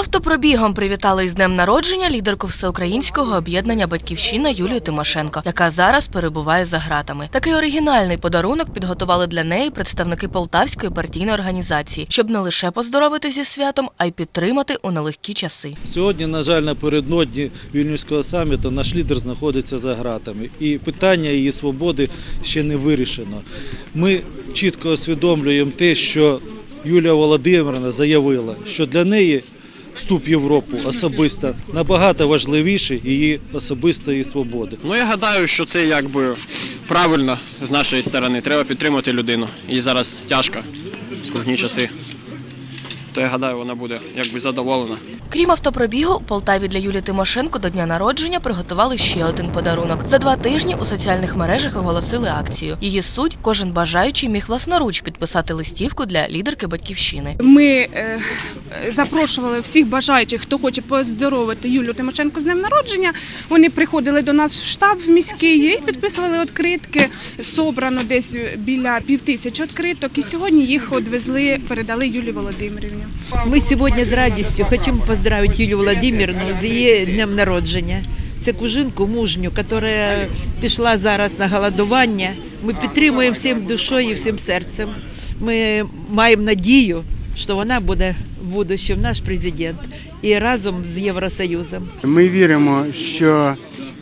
Автопробігом привітали із днем народження лідерку всеукраїнського об'єднання Батьківщина Юлію Тимошенко, яка зараз перебуває за гратами. Такий оригінальний подарунок підготували для неї представники Полтавської партійної організації, щоб не лише поздоровити зі святом, а й підтримати у нелегкі часи. Сьогодні, на жаль, напередодні Вільнюського саміту наш лідер знаходиться за ґратами, і питання її свободи ще не вирішено. Ми чітко усвідомлюємо те, що Юлія Володимирівна заявила, що для неї вступ в Європу особисто набагато важливіше її особистої свободи. Ну я гадаю, що це якби правильно з нашої сторони. Треба підтримати людину. І зараз тяжко, скрутні часи. То я гадаю, вона буде якби задоволена. Крім автопробігу, у Полтаві для Юлії Тимошенко до дня народження приготували ще один подарунок. За два тижні у соціальних мережах оголосили акцію. Її суть кожен бажаючий міг власноруч підписати листівку для лідерки батьківщини. Ми е, запрошували всіх бажаючих, хто хоче поздоровити Юлію Тимошенко з днем народження. Вони приходили до нас в штаб в міський і підписували відкритки. Собрано десь біля півтисячі відкриток. І сьогодні їх відвезли, передали Юлії Володимирівні. Ми сьогодні з радістю хочемо поздравити Юлію Володимирівну з її днем народження. Це кужинку мужню, яка пішла зараз на голодування. Ми підтримуємо всім душою і всім серцем. Ми маємо надію, що вона буде в будущому наш президент і разом з Євросоюзом. Ми віримо, що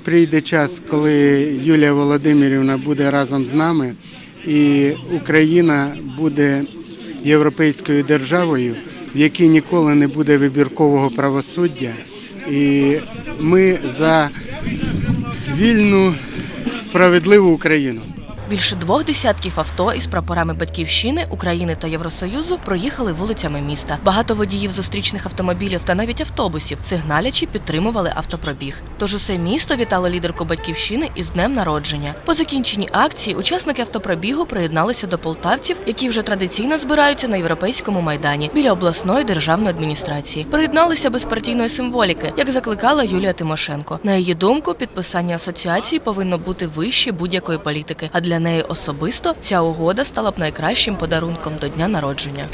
прийде час, коли Юлія Володимирівна буде разом з нами, і Україна буде європейською державою, в якій ніколи не буде вибіркового правосуддя. І ми за вільну, справедливу Україну. Більше двох десятків авто із прапорами батьківщини, України та Євросоюзу проїхали вулицями міста. Багато водіїв зустрічних автомобілів та навіть автобусів сигналячи підтримували автопробіг. Тож усе місто вітало лідерку батьківщини із днем народження. По закінченні акції учасники автопробігу приєдналися до полтавців, які вже традиційно збираються на європейському майдані біля обласної державної адміністрації. Приєдналися без партійної символіки, як закликала Юлія Тимошенко. На її думку, підписання асоціації повинно бути вище будь-якої політики. А для неї особисто ця угода стала б найкращим подарунком до дня народження.